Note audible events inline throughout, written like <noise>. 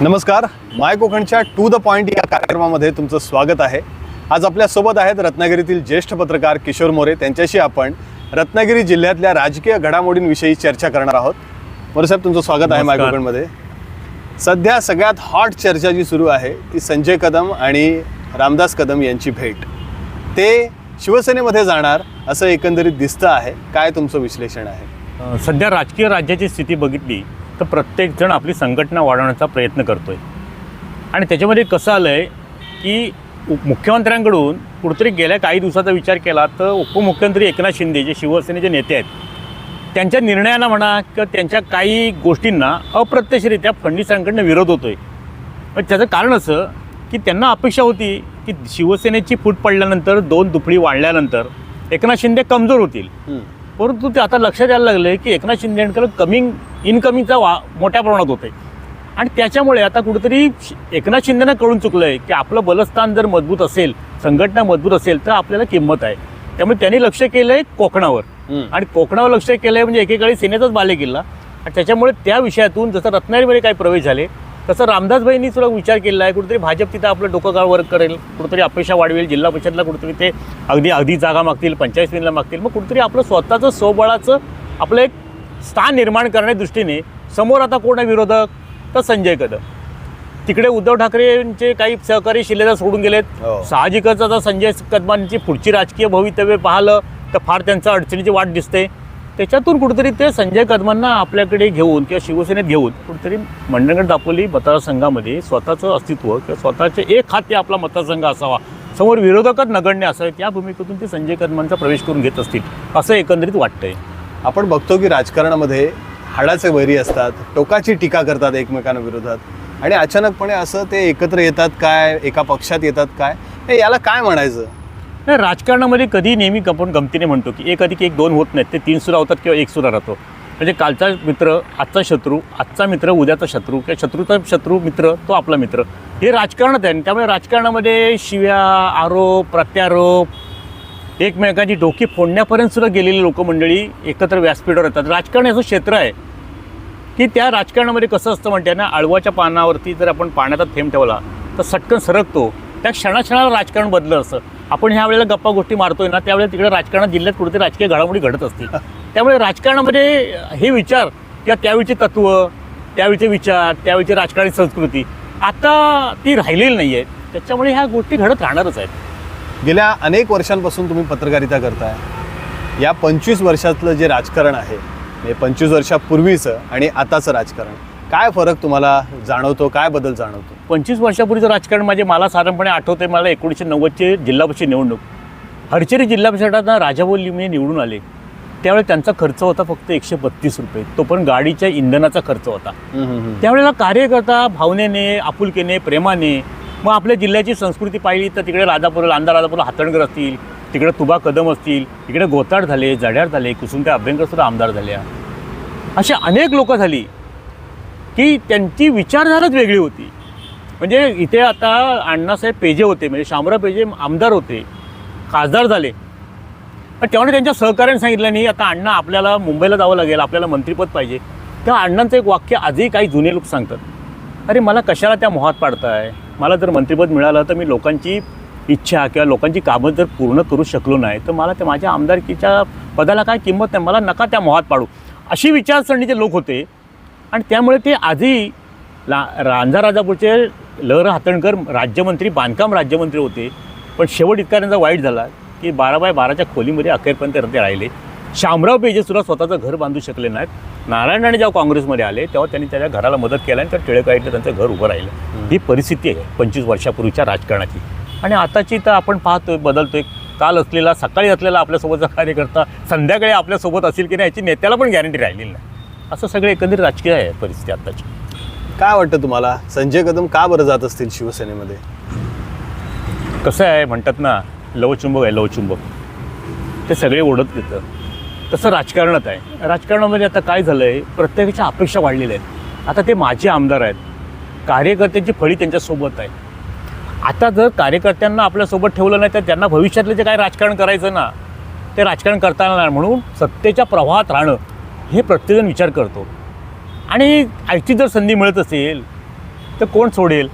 नमस्कार. माय कोकणच्या to the point या कार्यक्रमामध्ये तुमचं स्वागत आहे. आज आपल्यासोबत आहेत रत्नागिरीतील ज्येष्ठ पत्रकार किशोर मोरे. त्यांच्याशी आपण रत्नागिरी जिल्ह्यातल्या राजकीय घडामोडींविषयी चर्चा करणार आहोत. मोरे साहेब तुमचं स्वागत आहे माय. कोकणमध्ये. सध्या सगळ्यात हॉट चर्चा जी सुरू आहे ती संजय कदम आणि रामदास कदम यांची भेट. ते शिवसेनेमध्ये जाणार असं एकंदरीत दिसतं आहे. काय तुमचं विश्लेषण आहे? सध्या राजकीय राज्याची स्थिती बघितली तर प्रत्येकजण आपली संघटना वाढवण्याचा प्रयत्न करतो आहे आणि त्याच्यामध्ये कसं आलं आहे की मुख्यमंत्र्यांकडून कुठेतरी गेल्या काही दिवसाचा विचार केला तर उपमुख्यमंत्री एकनाथ शिंदे जे शिवसेनेचे नेते आहेत त्यांच्या निर्णयाला म्हणा किंवा त्यांच्या काही गोष्टींना अप्रत्यक्षरित्या फडणवीसांकडनं विरोध होतोय. पण त्याचं कारण असं की त्यांना अपेक्षा होती की शिवसेनेची फूट पडल्यानंतर दोन दुपडी वाढल्यानंतर एकनाथ शिंदे कमजोर होतील. परंतु ते आता लक्षात यायला लागलं आहे की एकनाथ शिंदेकडे कमिंग इनकमिंगचा वा मोठ्या प्रमाणात होते आणि त्याच्यामुळे आता कुठेतरी एकनाथ शिंदेनं कळून चुकलं आहे की आपलं बलस्थान जर मजबूत असेल संघटना मजबूत असेल तर आपल्याला किंमत आहे. त्यामुळे त्यांनी लक्ष केलं आहे कोकणावर. आणि कोकणावर लक्ष केलं आहे म्हणजे एकेकाळी सेनेचाच बालेकिल्ला. आणि त्याच्यामुळे त्या विषयातून जसं रत्नागिरीमध्ये काही प्रवेश झाले तसं रामदासभाईंनी सुद्धा विचार केला आहे. कुठेतरी भाजप तिथं आपलं डोकं काळ वर्क करेल. कुठेतरी अपेक्षा वाढवेल. जिल्हा परिषदला कुठेतरी ते अगदी अगदी जागा मागतील पंचायत समितीला मागतील. मग कुठेतरी आपलं स्वतःचं स्वबळाचं आपलं एक स्थान निर्माण करण्याच्या दृष्टीने समोर आता कोण आहे विरोधक? तर संजय कदम. तिकडे उद्धव ठाकरेंचे काही सहकारी शिलेदार सोडून गेलेत. हो. साहजिकच आता संजय कदमांची पुढची राजकीय भवितव्य पाहिलं तर फार त्यांचं अडचणीची वाट दिसते. त्याच्यातून कुठेतरी ते संजय कदमांना आपल्याकडे घेऊन किंवा शिवसेनेत घेऊन कुठेतरी मंडणगड दापोली मतदारसंघामध्ये स्वतःचं अस्तित्व किंवा स्वतःचे एक खाते आपला मतदारसंघ असावा. समोर विरोधकच नगण्य असावेत. या भूमिकेतून ते संजय कदमांचा प्रवेश करून घेत असतील असं एकंदरीत वाटतंय. आपण बघतो की राजकारणामध्ये हाडाचे वैरी असतात टोकाची टीका करतात एकमेकांविरोधात आणि अचानकपणे असं ते एकत्र येतात काय एका पक्षात येतात काय? हे याला काय म्हणायचं? नाही राजकारणामध्ये कधी नेहमी आपण गमतीने म्हणतो की एक अधिक एक दोन होत नाहीत ते तीन सुद्धा होतात किंवा एक सुद्धा राहतो. म्हणजे कालचा मित्र आजचा शत्रू आजचा मित्र उद्याचा शत्रू किंवा शत्रूचा शत्रू मित्र तो आपला मित्र. हे राजकारणात आहे आणि त्यामुळे राजकारणामध्ये शिव्या आरोप प्रत्यारोप एकमेकांची डोकी फोडण्यापर्यंत सुद्धा गेलेली लोकमंडळी एकत्र व्यासपीठावर येतात. राजकारण असं क्षेत्र आहे. की त्या राजकारणामध्ये कसं असतं म्हणते ना? आळवाच्या पानावरती जर आपण पाण्याचा थेंब ठेवला तर सटकन सरकतो. त्या क्षणाक्षणाला राजकारण बदलत असतं आपण ह्या वेळेला गप्पा गोष्टी मारतोय ना त्यावेळेला तिकडे राजकारणात जिल्ह्यात कुठेतरी राजकीय घडामोडी घडत असतील. <laughs> त्यामुळे राजकारणामध्ये हे विचार किंवा त्यावेळीचे तत्व त्यावेळीचे विचार त्यावेळीची राजकारणी संस्कृती आता ती राहिलेली नाही आहे त्याच्यामुळे ह्या गोष्टी घडत राहणारच आहेत. गेल्या अनेक वर्षांपासून तुम्ही पत्रकारिता करताय. या पंचवीस वर्षातलं जे राजकारण आहे पंचवीस वर्षापूर्वीचं आणि आताचं राजकारण. काय फरक तुम्हाला जाणवतो काय बदल जाणवतो? पंचवीस वर्षापूर्वीचं राजकारण म्हणजे मला साधारणपणे आठवते मला एकोणीसशे नव्वदची जिल्हा परिषद निवडणूक. हरचेरी जिल्हा परिषदात राजाभाऊ लिमणे निवडून आले. त्यावेळी त्यांचा खर्च होता फक्त एकशे बत्तीस रुपये. तो पण गाडीच्या इंधनाचा खर्च होता. त्यावेळेला कार्यकर्ता भावनेने आपुलकीने प्रेमाने मग आपल्या जिल्ह्याची संस्कृती पाहिली तर तिकडे राजापूर लांदा राजापूर हातणकर असतील तिकडे तुबा कदम असतील तिकडे गोताड झाले जड्यार झाले कुसुमते अभ्यंकर सुद्धा आमदार झाल्या. अशा अनेक लोक झाली. की त्यांची विचारधाराच वेगळी होती. म्हणजे इथे आता अण्णासाहेब पेजे होते म्हणजे शामराव पेजे आमदार होते खासदार झाले. पण तेव्हा त्यांच्या सहकार्याने सांगितलं नाही आता अण्णा आपल्याला मुंबईला जावं लागेल आपल्याला मंत्रिपद पाहिजे. त्या अण्णांचं एक वाक्य आजही काही जुने लोक सांगतात. अरे मला कशाला त्या मोहात पाडताय? मला जर मंत्रिपद मिळालं तर मी लोकांची इच्छा किंवा लोकांची कामं जर पूर्ण करू शकलो नाही तर मला त्या माझ्या आमदारकीच्या पदाला काय किंमत नाही मला नका त्या मोहात पाडू. अशी विचारसरणीचे लोक होते. आणि त्यामुळे ते आजही ला रांजा राजापूरचे लहर हातणकर राज्यमंत्री बांधकाम राज्यमंत्री होते. पण शेवट इतका त्यांचा वाईट झाला की बारा बाय बाराच्या खोलीमध्ये अखेरपर्यंत ते राहिले. शामराव पेजे सुद्धा स्वतःचं घर बांधू शकले नाहीत. नारायण राणे जेव्हा काँग्रेसमध्ये आले तेव्हा त्यांनी त्याच्या घराला मदत केली आणि त्या टिळकाईतलं त्यांचं घर उभं राहिलं. ही परिस्थिती आहे पंचवीस वर्षापूर्वीच्या राजकारणाची. आणि आताची तर आपण पाहतोय बदलतोय. काल असलेला सकाळी असलेला आपल्यासोबतचा कार्यकर्ता संध्याकाळी आपल्यासोबत असेल की नाही याची नेत्याला पण गॅरंटी राहिलेली नाही. असं सगळं एकंदरीत राजकीय आहे परिस्थिती आत्ताची. काय वाटतं तुम्हाला? संजय कदम का बरं जात असतील शिवसेनेमध्ये? कसं आहे म्हणतात ना लवचुंबक आहे लवचुंबक. ते सगळे ओढत येतं. तसं राजकारणच आहे. राजकारणामध्ये आता काय झालं आहे प्रत्येकाच्या अपेक्षा वाढलेल्या आहेत. आता ते माझे आमदार आहेत. कार्यकर्त्यांची फळी त्यांच्यासोबत आहे. आता जर कार्यकर्त्यांना आपल्यासोबत ठेवलं नाही तर त्यांना भविष्यातलं जे काय राजकारण करायचं ना ते राजकारण करता येणार नाही. म्हणून सत्तेच्या प्रवाहात राहणं हे प्रत्येकजण विचार करतो. आणि आयची जर संधी मिळत असेल तर कोण सोडेल?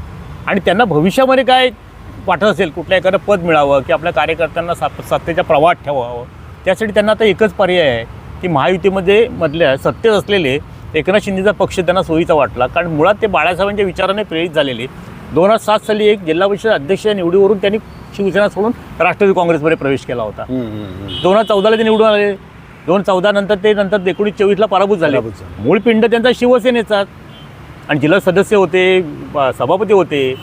आणि त्यांना भविष्यामध्ये काय वाटत असेल कुठल्या एखादं पद मिळावं की आपल्या कार्यकर्त्यांना सात सत्तेच्या प्रवाहात ठेवावं? त्यासाठी त्यांना आता एकच पर्याय आहे की महायुतीमध्ये मधल्या सत्तेत असलेले एकनाथ शिंदेचा पक्ष त्यांना सोयीचा वाटला. कारण मुळात ते बाळासाहेबांच्या विचाराने प्रेरित झालेले. दोन हजार सात साली एक जिल्हा परिषद अध्यक्ष निवडीवरून त्यांनी शिवसेना सोडून राष्ट्रवादी काँग्रेसमध्ये प्रवेश केला होता. दोन हजार चौदाला ते निवडून आले. दोन चौदा नंतर ते नंतर एकोणीस चोवीसला पराभूत झाले. पराभूत झाले. मूळ पिंड त्यांचा शिवसेनेचाच आणि जिल्हा सदस्य होते ब- सभापती होते.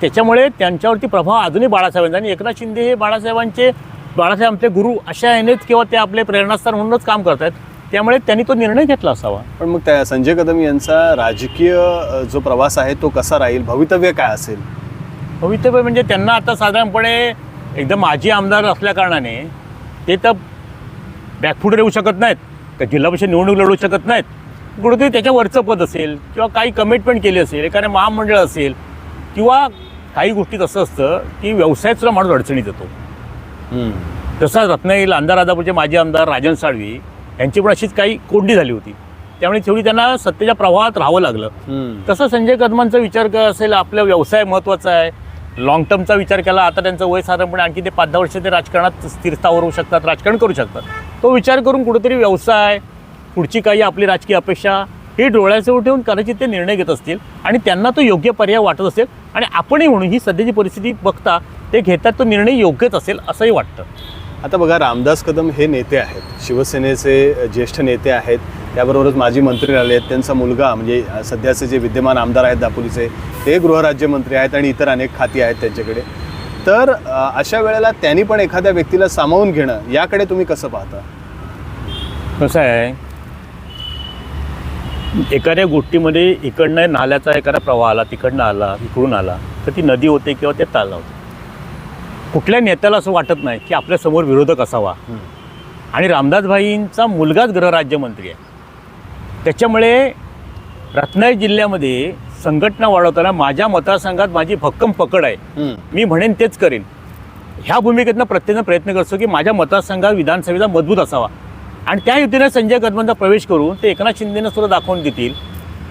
त्याच्यामुळे त्यांच्यावरती प्रभाव अजूनही बाळासाहेबांचा. आणि एकनाथ शिंदे हे बाळासाहेबांचे बाळासाहेब आपले गुरु अशा यानेच किंवा ते आपले प्रेरणास्थान म्हणूनच काम करतात त्यामुळे त्यांनी तो निर्णय घेतला असावा. पण मग त्या संजय कदम यांचा राजकीय अ, जो प्रवास आहे तो कसा राहील? भवितव्य काय असेल? भवितव्य म्हणजे त्यांना आता साधारणपणे एकदम माजी आमदार असल्या कारणाने ते तर बॅकफूट येऊ शकत नाहीत का जिल्हा परिषद निवडणूक लढवू शकत नाहीत. कुठेतरी त्याच्या वरचं पद असेल किंवा काही कमिटमेंट केली असेल एखादं महामंडळ असेल किंवा काही गोष्टीत असं असतं की व्यवसायात सुद्धा माणूस अडचणीत येतो. हम्म. तसा रत्नागिरीला आमदार राजापूरचे माजी आमदार राजन साळवी यांची पण अशीच काही कोंडी झाली होती. त्यामुळे तेवढी त्यांना सत्तेच्या प्रवाहात राहावं लागलं. तसं संजय कदमांचा विचार काय असेल आपला व्यवसाय महत्त्वाचा आहे. लॉंग टर्मचा विचार केला आता त्यांचं वय साधारणपणे आणखी ते पाच दहा वर्ष ते राजकारणात स्थिरतावर होऊ शकतात राजकारण करू शकतात. तो विचार करून कुठेतरी व्यवसाय पुढची काही आपली राजकीय अपेक्षा हे डोळ्यासमोर ठेवून कदाचित ते निर्णय घेत असतील आणि त्यांना तो योग्य पर्याय वाटत असेल आणि आपणही म्हणून ही सध्याची परिस्थिती बघता ते घेतात तो निर्णय योग्यच असेल असंही वाटतं. आता बघा रामदास कदम हे नेते आहेत. शिवसेनेचे ज्येष्ठ नेते आहेत. त्याबरोबरच माजी मंत्री राहिले आहेत. त्यांचा मुलगा म्हणजे सध्याचे जे विद्यमान आमदार आहेत दापोलीचे ते गृहराज्यमंत्री आहेत आणि इतर अनेक खाती आहेत त्यांच्याकडे. तर अशा वेळेला त्यांनी पण एखाद्या व्यक्तीला सामावून घेणं याकडे तुम्ही कसं पाहता? कसं आहे? एखाद्या गोष्टीमध्ये इकडनं नाल्याचा एखादा प्रवाह आला तिकडनं आला इकडून आला तर ती नदी होते किंवा ते ताल होते. कुठल्या नेत्याला असं वाटत नाही की आपल्यासमोर विरोधक असावा. आणि रामदासभाईंचा मुलगाच गृहराज्यमंत्री आहे. त्याच्यामुळे रत्नागिरी जिल्ह्यामध्ये संघटना वाढवताना माझ्या मतदारसंघात माझी भक्कम पकड आहे. मी म्हणेन तेच करेन. ह्या भूमिकेतनं प्रत्येकजण प्रयत्न करतो की माझ्या मतदारसंघात विधानसभेचा मजबूत असावा. आणि त्या युतीने संजय कदमांचा प्रवेश करून ते एकनाथ शिंदेनं सुद्धा दाखवून देतील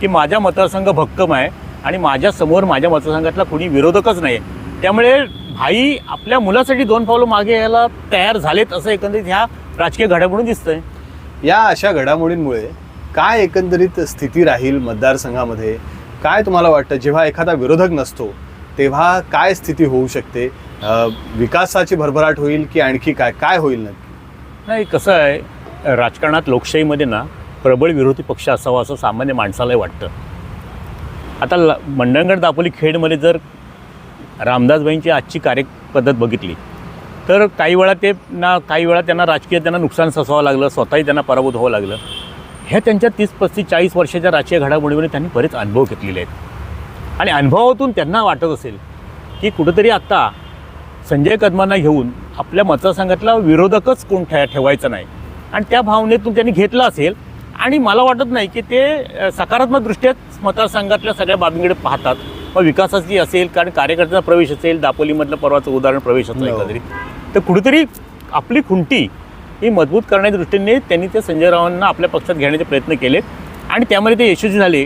की माझा मतदारसंघ भक्कम आहे आणि माझ्यासमोर माझ्या मतदारसंघातला कुणी विरोधकच नाही त्यामुळे भाई आपल्या मुलासाठी दोन पावलं मागे यायला तयार झालेत असं एकंदरीत ह्या राजकीय घडामोडून दिसतंय. या अशा घडामोडींमुळे काय एकंदरीत स्थिती राहील मतदारसंघामध्ये? काय तुम्हाला वाटतं? जेव्हा एखादा विरोधक नसतो तेव्हा काय स्थिती होऊ शकते? विकासाची भरभराट होईल की आणखी काय? काय होईल नक्की? नाही कसं आहे राजकारणात लोकशाहीमध्ये ना प्रबळ विरोधी पक्ष असावा असं सामान्य माणसालाही वाटतं. आता ल मंडणगड दापोली खेडमध्ये जर रामदासबाईंची आजची कार्यपद्धत बघितली तर काही वेळा ते ना काही वेळा त्यांना राजकीय त्यांना नुकसान सोसावं लागलं स्वतःही त्यांना पराभूत व्हावं लागलं. ह्या त्यांच्या तीस पस्तीस चाळीस वर्षाच्या राजकीय घडामोडीमध्ये त्यांनी बरेच अनुभव घेतलेले आहेत. आणि अनुभवातून त्यांना वाटत असेल की कुठंतरी आत्ता संजय कदमांना घेऊन आपल्या मतदारसंघातला विरोधकच कोण ठे ठेवायचा नाही. आणि त्या भावनेतून त्यांनी घेतलं असेल आणि मला वाटत नाही की ते सकारात्मक दृष्ट्याच मतदारसंघातल्या सगळ्या बाबींकडे पाहतात. मग विकासाची असेल कारण कार्यकर्त्याचा प्रवेश असेल दापोलीमधलं परवाचं उदाहरण प्रवेश असलं हो. एकंदरीत. तर कुठेतरी आपली खुंटी ही मजबूत करण्याच्या दृष्टीने त्यांनी ते संजय रावांना आपल्या पक्षात घेण्याचे प्रयत्न केले आणि त्यामध्ये ते यशस्वी झाले.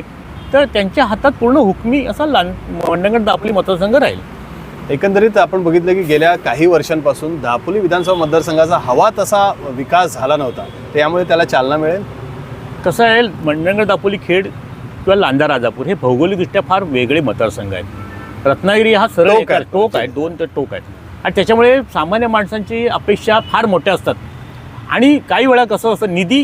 तर त्यांच्या हातात पूर्ण हुकमी असा लान मंडणगड दापोली मतदारसंघ राहील. एकंदरीत आपण बघितलं की गेल्या काही वर्षांपासून दापोली विधानसभा मतदारसंघाचा हवा तसा विकास झाला नव्हता. त्यामुळे त्याला चालना मिळेल? कसं आहे मंडणगड दापोली खेड किंवा लांजा राजापूर हे भौगोलिकदृष्ट्या फार वेगळे मतदारसंघ आहेत. रत्नागिरी हा सरळ टोक आहे. टोक आहे दोन तर टोक आहेत. आणि त्याच्यामुळे सामान्य माणसांची अपेक्षा फार मोठ्या असतात. आणि काही वेळा कसं असतं निधी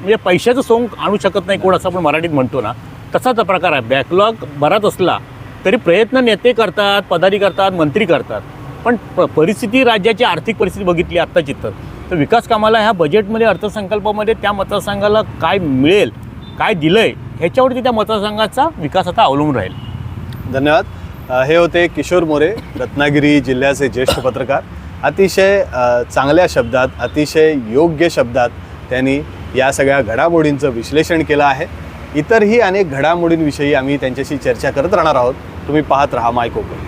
म्हणजे पैशाचं सोंग आणू शकत नाही कोण असं आपण मराठीत म्हणतो ना तसाच प्रकार आहे. बॅकलॉग बराच असला तरी प्रयत्न नेते करतात पदारी करतात मंत्री करतात. पण प परिस्थिती राज्याची आर्थिक परिस्थिती बघितली आत्ताची तर. तर विकास कामाला ह्या बजेटमध्ये अर्थसंकल्पामध्ये त्या मतदारसंघाला काय मिळेल काय दिलं आहे ह्याच्यावरती त्या मतदारसंघाचा विकास आता अवलंबून राहील. धन्यवाद. हे होते किशोर मोरे रत्नागिरी जिल्ह्याचे ज्येष्ठ पत्रकार. अतिशय चांगल्या शब्दात अतिशय योग्य शब्दात त्यांनी या सगळ्या घडामोडींचं विश्लेषण केलं आहे. इतरही अनेक घडामोडींविषयी आम्ही त्यांच्याशी चर्चा करत राहणार आहोत. तुम्ही पाहत राहा माय कोकण.